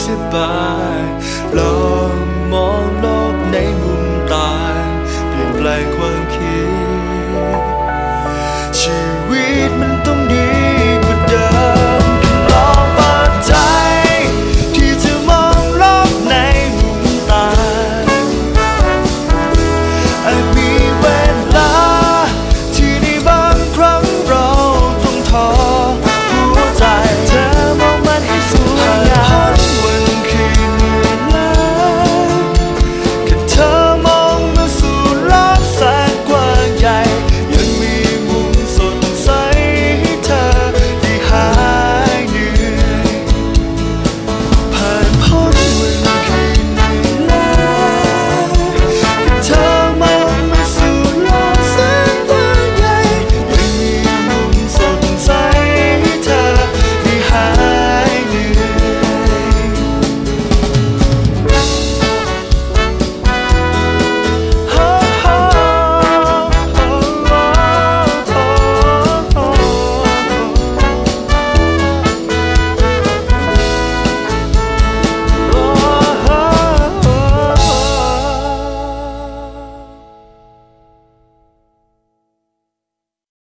สียไปลองมองโลกในมุมตายเปลี่ยนแปลงความ